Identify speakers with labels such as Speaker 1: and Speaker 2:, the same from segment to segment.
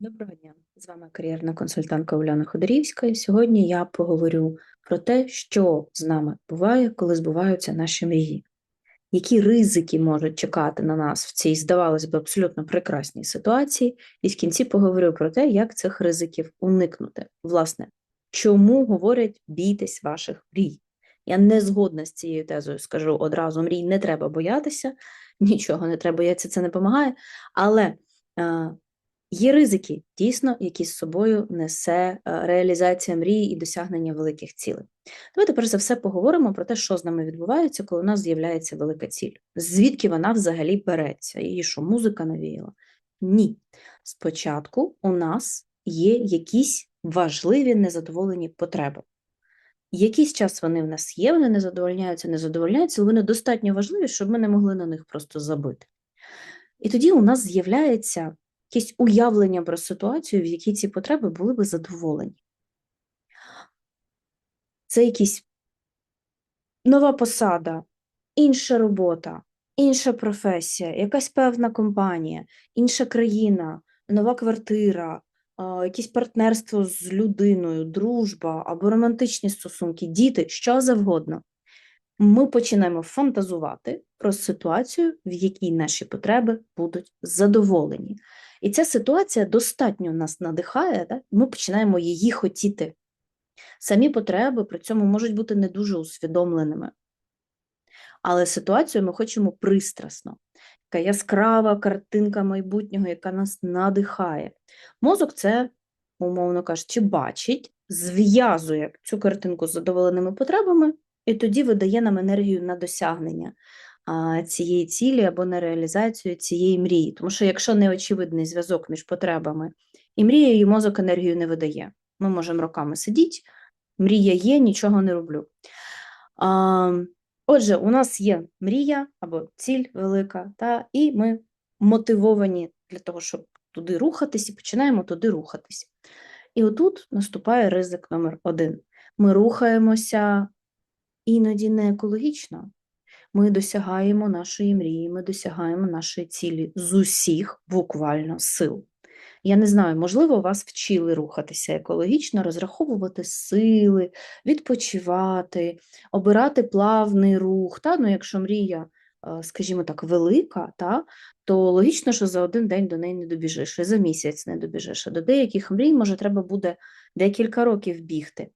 Speaker 1: Доброго дня, з вами кар'єрна консультантка Уляна Ходорівська. І сьогодні я поговорю про те, що з нами буває, коли збуваються наші мрії, які ризики можуть чекати на нас в цій, здавалось би, абсолютно прекрасній ситуації, і в кінці поговорю про те, як цих ризиків уникнути. Власне, чому говорять бійтесь ваших мрій? Я не згодна з цією тезою, скажу одразу: мрій не треба боятися, нічого не треба боятися, це не допомагає. Але. Є ризики, дійсно, які з собою несе е, реалізація мрії і досягнення великих цілей. Давайте перш за все поговоримо про те, що з нами відбувається, коли у нас з'являється велика ціль. Звідки вона взагалі береться? Її що музика навіяла? Ні. Спочатку у нас є якісь важливі незадоволені потреби. Якийсь час вони в нас є, вони не задовольняються, не задовольняються, але вони достатньо важливі, щоб ми не могли на них просто забити. І тоді у нас з'являється якесь уявлення про ситуацію, в якій ці потреби були би задоволені. Це якісь нова посада, інша робота, інша професія, якась певна компанія, інша країна, нова квартира, якесь партнерство з людиною, дружба або романтичні стосунки, діти, що завгодно. Ми починаємо фантазувати про ситуацію, в якій наші потреби будуть задоволені. І ця ситуація достатньо нас надихає, так? ми починаємо її хотіти. Самі потреби при цьому можуть бути не дуже усвідомленими. Але ситуацію ми хочемо пристрасно, яка яскрава картинка майбутнього, яка нас надихає. Мозок це, умовно кажучи, бачить, зв'язує цю картинку з задоволеними потребами, і тоді видає нам енергію на досягнення цієї цілі або на реалізацію цієї мрії. Тому що якщо не очевидний зв'язок між потребами і мрією, мозок енергію не видає. Ми можемо роками сидіти, мрія є, нічого не роблю. Отже, у нас є мрія або ціль велика, та, і ми мотивовані для того, щоб туди рухатись, і починаємо туди рухатись. І отут наступає ризик номер один. Ми рухаємося іноді не екологічно, ми досягаємо нашої мрії, ми досягаємо нашої цілі з усіх буквально сил. Я не знаю, можливо, вас вчили рухатися екологічно, розраховувати сили, відпочивати, обирати плавний рух. Та? Ну, Якщо мрія, е, скажімо так, велика, та? то логічно, що за один день до неї не добіжиш, і за місяць не добіжиш. А до деяких мрій, може, треба буде декілька років бігти.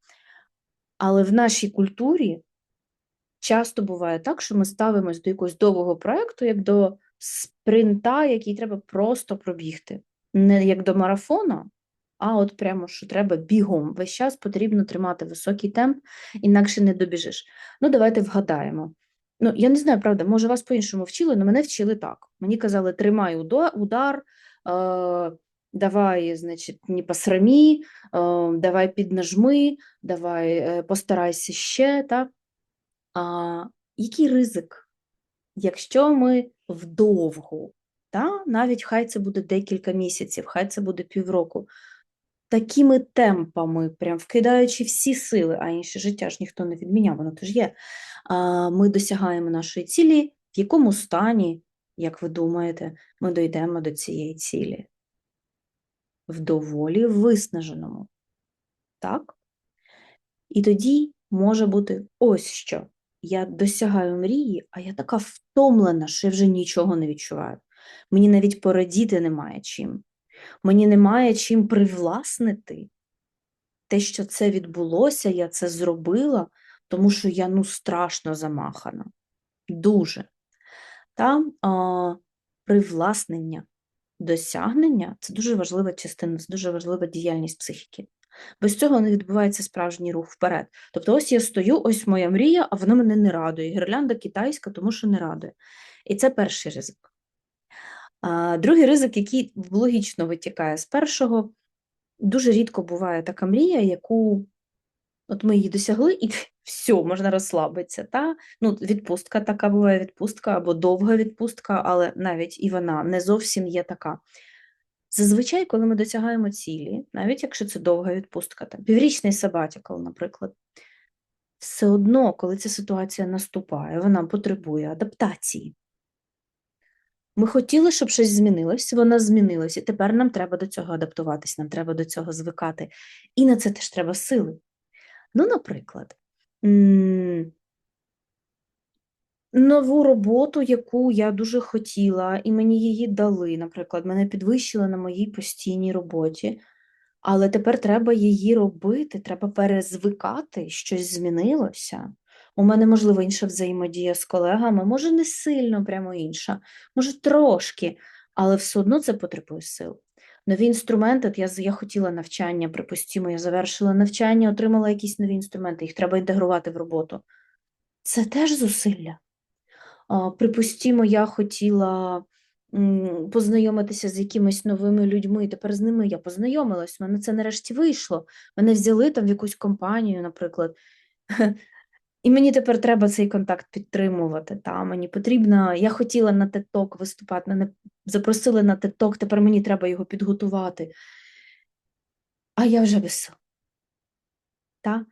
Speaker 1: Але в нашій культурі часто буває так, що ми ставимось до якогось довгого проєкту, як до спринта, який треба просто пробігти. Не як до марафона, а от прямо що треба бігом. Весь час потрібно тримати високий темп, інакше не добіжиш. Ну, давайте вгадаємо. Ну, я не знаю, правда, може, вас по-іншому вчили, але мене вчили так. Мені казали, тримай удар, е, давай, значить, не посрамі, е, давай піднажми, давай е, постарайся ще. так? А, Який ризик? Якщо ми вдовго, та, навіть хай це буде декілька місяців, хай це буде півроку, такими темпами, прям вкидаючи всі сили, а інше життя ж ніхто не відміняв, воно теж є, а, ми досягаємо нашої цілі, в якому стані, як ви думаєте, ми дійдемо до цієї цілі? В доволі виснаженому. Так? І тоді може бути ось що я досягаю мрії, а я така втомлена, що я вже нічого не відчуваю. Мені навіть порадіти немає чим. Мені немає чим привласнити те, що це відбулося, я це зробила, тому що я ну страшно замахана. Дуже. Там а, привласнення, досягнення це дуже важлива частина, це дуже важлива діяльність психіки. Без цього не відбувається справжній рух вперед. Тобто, ось я стою, ось моя мрія, а вона мене не радує. Гірлянда китайська, тому що не радує. І це перший ризик. А, Другий ризик, який логічно витікає з першого, дуже рідко буває така мрія, яку от ми її досягли, і все, можна розслабитися. Та? Ну, Відпустка така буває відпустка або довга відпустка, але навіть і вона не зовсім є така. Зазвичай, коли ми досягаємо цілі, навіть якщо це довга відпустка, там, піврічний сабатікл, наприклад, все одно, коли ця ситуація наступає, вона потребує адаптації. Ми хотіли, щоб щось змінилось, воно змінилось, і тепер нам треба до цього адаптуватись, нам треба до цього звикати. І на це теж треба сили. Ну, наприклад, нову роботу, яку я дуже хотіла, і мені її дали. Наприклад, мене підвищили на моїй постійній роботі, але тепер треба її робити, треба перезвикати, щось змінилося. У мене, можливо, інша взаємодія з колегами, може, не сильно прямо інша, може, трошки, але все одно це потребує сил. Нові інструменти, от я, я хотіла навчання, припустимо, я завершила навчання, отримала якісь нові інструменти, їх треба інтегрувати в роботу. Це теж зусилля. Припустімо, я хотіла познайомитися з якимись новими людьми, тепер з ними я познайомилась, в мене це нарешті вийшло. Мене взяли там в якусь компанію, наприклад. І мені тепер треба цей контакт підтримувати. Та? Мені потрібно, я хотіла на TED-Talk виступати, мене запросили на TED-Talk, тепер мені треба його підготувати. А я вже без сил. Та?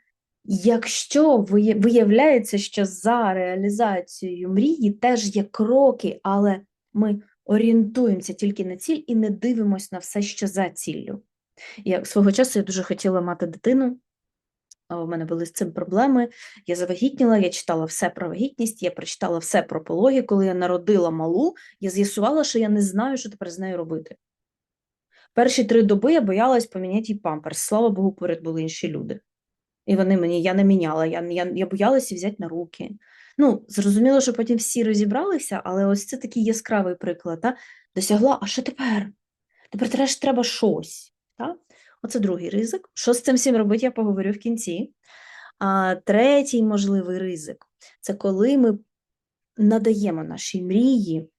Speaker 1: Якщо виявляється, що за реалізацією мрії теж є кроки, але ми орієнтуємося тільки на ціль і не дивимося на все, що за ціллю. Я свого часу я дуже хотіла мати дитину. У мене були з цим проблеми. Я завагітніла, я читала все про вагітність, я прочитала все про пологи. Коли я народила малу, я з'ясувала, що я не знаю, що тепер з нею робити. Перші три доби я боялась поміняти їй памперс. Слава Богу, поряд були інші люди. І вони мені, я не міняла, я, я, я боялася взяти на руки. Ну, зрозуміло, що потім всі розібралися, але ось це такий яскравий приклад. Та? Досягла, а що тепер? Тепер теж треба щось. Та? Оце другий ризик. Що з цим всім робити, я поговорю в кінці. А третій можливий ризик це коли ми надаємо нашій мрії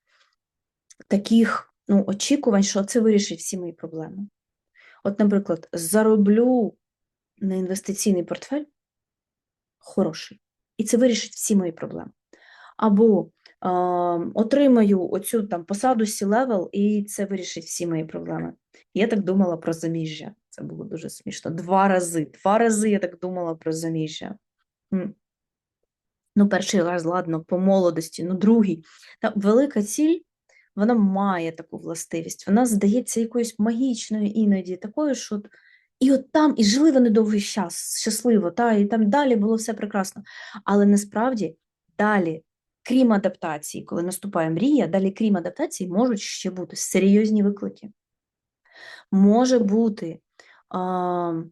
Speaker 1: таких ну, очікувань, що це вирішить всі мої проблеми. От, наприклад, зароблю на інвестиційний портфель хороший, і це вирішить всі мої проблеми. Або е, отримаю оцю там посаду сі-левел, і це вирішить всі мої проблеми. Я так думала про заміжжя. Це було дуже смішно. Два рази. Два рази я так думала про заміжжя. Ну, перший раз, ладно, по молодості, ну другий. Та велика ціль, вона має таку властивість. Вона здається якоюсь магічною іноді, такою, що от, і от там, і жили вони довгий час, щасливо, та, і там далі було все прекрасно. Але насправді далі, крім адаптації, коли наступає мрія, далі, крім адаптації, можуть ще бути серйозні виклики. Може бути, а,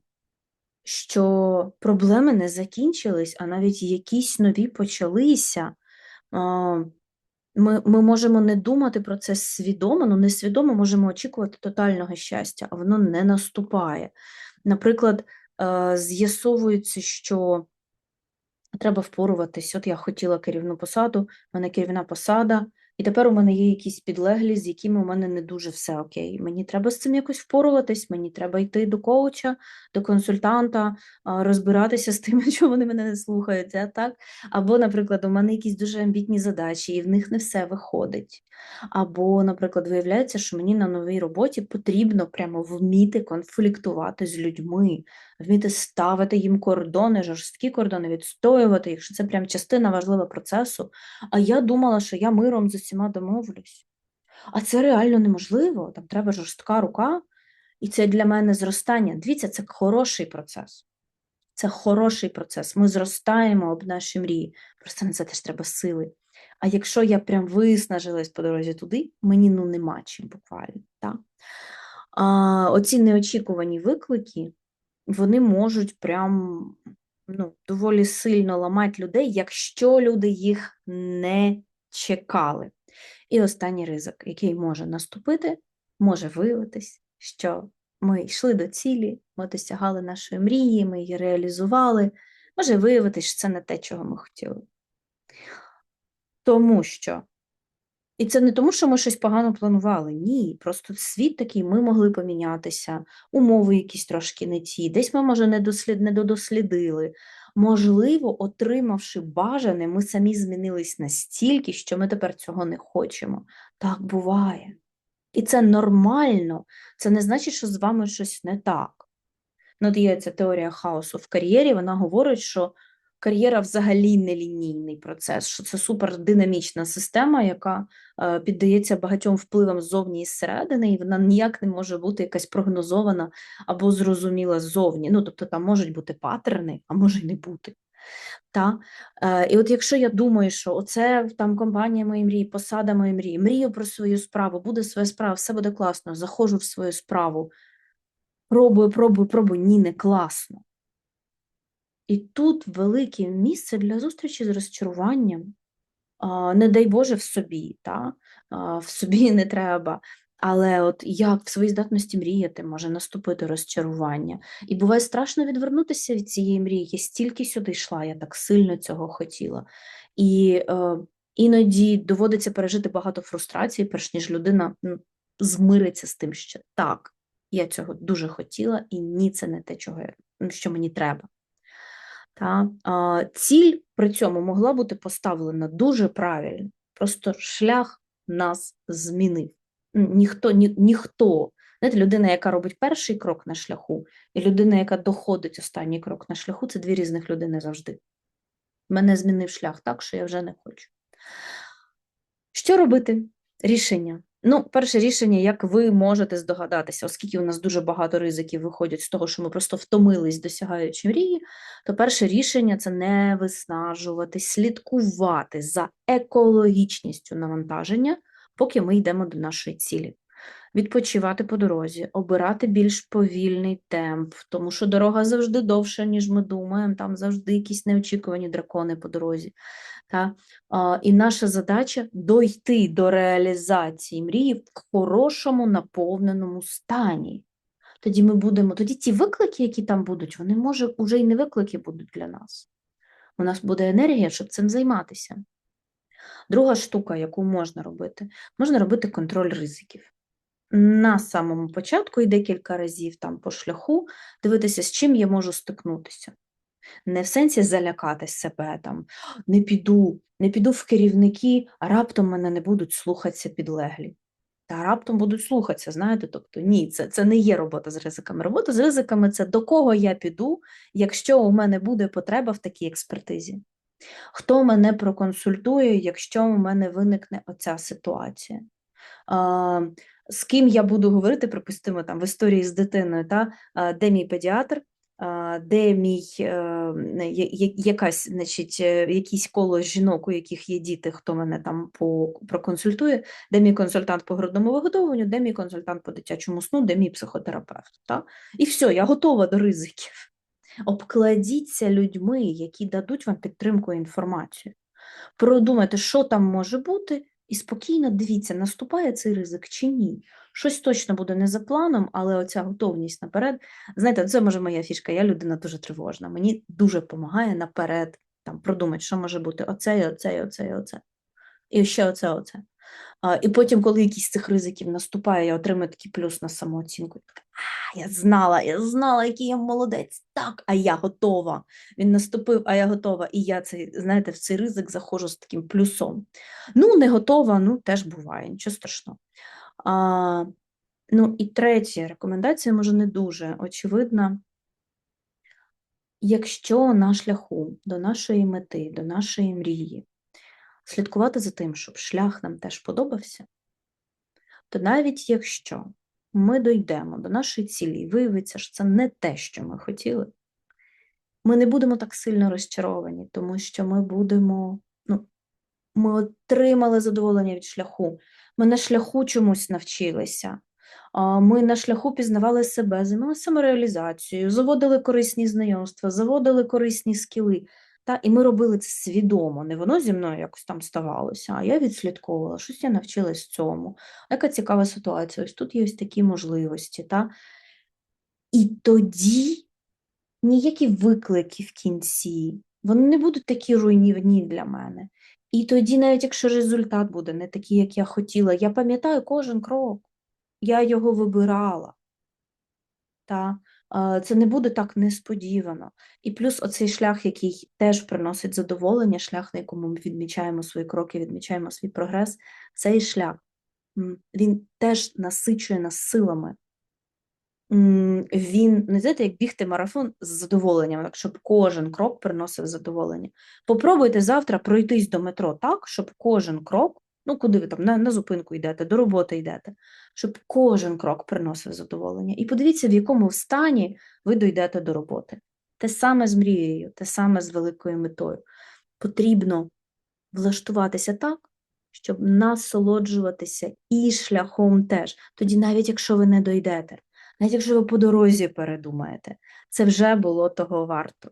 Speaker 1: що проблеми не закінчились, а навіть якісь нові почалися. А, Ми, ми можемо не думати про це свідомо, але несвідомо можемо очікувати тотального щастя, а воно не наступає. Наприклад, е, з'ясовується, що треба впоруватись. От я хотіла керівну посаду, в мене керівна посада, і тепер у мене є якісь підлеглі, з якими у мене не дуже все окей. Мені треба з цим якось впоруватись, мені треба йти до коуча, до консультанта, розбиратися з тим, що вони мене не слухаються, так? Або, наприклад, у мене якісь дуже амбітні задачі, і в них не все виходить. Або, наприклад, виявляється, що мені на новій роботі потрібно прямо вміти конфліктувати з людьми, вміти ставити їм кордони, жорсткі кордони, відстоювати їх, що це прям частина важлива процесу. А я думала, що я миром з усіма домовлюсь. А це реально неможливо, там треба жорстка рука, і це для мене зростання. Дивіться, це хороший процес. Це хороший процес. Ми зростаємо об наші мрії. Просто на це теж треба сили. А якщо я прям виснажилась по дорозі туди, мені ну нема чим буквально. Так? А, оці неочікувані виклики, вони можуть прям ну, доволі сильно ламати людей, якщо люди їх не чекали. І останній ризик, який може наступити, може виявитись, що ми йшли до цілі, ми досягали нашої мрії, ми її реалізували. Може виявитись, що це не те, чого ми хотіли. Тому що, і це не тому, що ми щось погано планували. Ні, просто світ такий, ми могли помінятися, умови якісь трошки не ті, десь ми, може, не, дослід, не додослідили. Можливо, отримавши бажане, ми самі змінились настільки, що ми тепер цього не хочемо. Так буває. І це нормально. Це не значить, що з вами щось не так. Ну, от теорія хаосу в кар'єрі, вона говорить, що кар'єра взагалі не лінійний процес, що це супердинамічна система, яка е, піддається багатьом впливам ззовні і зсередини, і вона ніяк не може бути якась прогнозована або зрозуміла ззовні. Ну, тобто там можуть бути паттерни, а може й не бути. Та? Е, і от якщо я думаю, що оце там компанія моєї мрії, посада моєї мрії, мрію про свою справу, буде своя справа, все буде класно, заходжу в свою справу, пробую, пробую, пробую, ні, не класно. І тут велике місце для зустрічі з розчаруванням. Не дай Боже в собі, та? В собі не треба. Але от як в своїй здатності мріяти може наступити розчарування. І буває страшно відвернутися від цієї мрії. Я стільки сюди йшла, я так сильно цього хотіла. І е, іноді доводиться пережити багато фрустрацій, перш ніж людина ну, змириться з тим, що так, я цього дуже хотіла, і ні, це не те, чого я, що мені треба. Та? Ціль при цьому могла бути поставлена дуже правильно, просто шлях нас змінив. Ніхто, ні, ніхто. Знаєте, людина, яка робить перший крок на шляху, і людина, яка доходить останній крок на шляху, це дві різних людини завжди. Мене змінив шлях так, що я вже не хочу. Що робити? Рішення. Ну, перше рішення, як ви можете здогадатися, оскільки у нас дуже багато ризиків виходять з того, що ми просто втомились, досягаючи мрії, то перше рішення це не виснажувати, слідкувати за екологічністю навантаження, поки ми йдемо до нашої цілі. Відпочивати по дорозі, обирати більш повільний темп, тому що дорога завжди довша, ніж ми думаємо, там завжди якісь неочікувані дракони по дорозі. Та? І наша задача дойти до реалізації мрії в хорошому наповненому стані. Тоді ми будемо, тоді ті виклики, які там будуть, вони може вже і не виклики будуть для нас. У нас буде енергія, щоб цим займатися. Друга штука, яку можна робити, можна робити контроль ризиків. На самому початку і декілька разів там по шляху дивитися, з чим я можу стикнутися. Не в сенсі залякати себе, там, не піду, не піду в керівники, а раптом мене не будуть слухатися підлеглі. Та раптом будуть слухатися, знаєте, тобто ні, це це не є робота з ризиками. Робота з ризиками це до кого я піду, якщо у мене буде потреба в такій експертизі. Хто мене проконсультує, якщо у мене виникне оця ситуація? А, З ким я буду говорити, припустимо, там в історії з дитиною, та, де мій педіатр, де мій е, якась, значить, е, якісь коло жінок, у яких є діти, хто мене там по, проконсультує, де мій консультант по грудному виготовленню, де мій консультант по дитячому сну, де мій психотерапевт. Та? І все, я готова до ризиків. Обкладіться людьми, які дадуть вам підтримку і інформацію. Продумайте, що там може бути, і спокійно дивіться, наступає цей ризик чи ні. Щось точно буде не за планом, але оця готовність наперед. Знаєте, це може моя фішка, я людина дуже тривожна. Мені дуже допомагає наперед там, продумати, що може бути оце, і оце, і оце, і оце. І ще оце, оце. І потім, коли якийсь з цих ризиків наступає, я отримую такий плюс на самооцінку. А, я знала, я знала, який я молодець. Так, а я готова. Він наступив, а я готова. І я цей, знаєте, в цей ризик заходжу з таким плюсом. Ну, не готова, ну теж буває, нічого страшного. А, Ну і третя рекомендація, може, не дуже очевидна. Якщо на шляху до нашої мети, до нашої мрії слідкувати за тим, щоб шлях нам теж подобався, то навіть якщо ми дійдемо до нашої цілі і виявиться, що це не те, що ми хотіли, ми не будемо так сильно розчаровані, тому що ми будемо, ну, ми отримали задоволення від шляху, ми на шляху чомусь навчилися. Ми на шляху пізнавали себе, займалися самореалізацією, заводили корисні знайомства, заводили корисні скіли. Та, І ми робили це свідомо, не воно зі мною якось там ставалося, а я відслідковувала, щось я навчилась цьому. Яка цікава ситуація, ось тут є ось такі можливості. Та? І тоді ніякі виклики в кінці, вони не будуть такі руйнівні для мене. І тоді, навіть якщо результат буде не такий, як я хотіла, я пам'ятаю кожен крок, я його вибирала. Та? Це не буде так несподівано. І плюс оцей шлях, який теж приносить задоволення, шлях, на якому ми відмічаємо свої кроки, відмічаємо свій прогрес, цей шлях він теж насичує нас силами. він, не знаєте, як бігти марафон з задоволенням, так, щоб кожен крок приносив задоволення. Попробуйте завтра пройтись до метро так, щоб кожен крок, ну куди ви там, на, на зупинку йдете, до роботи йдете, щоб кожен крок приносив задоволення. І подивіться, в якому стані ви дійдете до роботи. Те саме з мрією, те саме з великою метою. Потрібно влаштуватися так, щоб насолоджуватися і шляхом теж. Тоді, навіть якщо ви не дойдете, навіть якщо ви по дорозі передумаєте, це вже було того варто.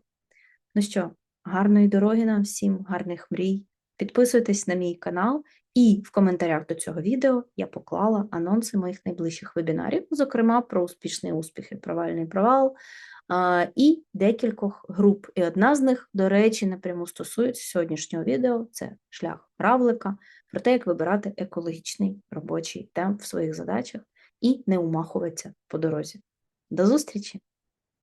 Speaker 1: Ну що, гарної дороги нам всім, гарних мрій. Підписуйтесь на мій канал, і в коментарях до цього відео я поклала анонси моїх найближчих вебінарів, зокрема про успішний успіх і провальний провал, і декількох груп. І одна з них, до речі, напряму стосується сьогоднішнього відео: це шлях равлика, про те, як вибирати екологічний робочий темп в своїх задачах і не умахуватися по дорозі. До зустрічі!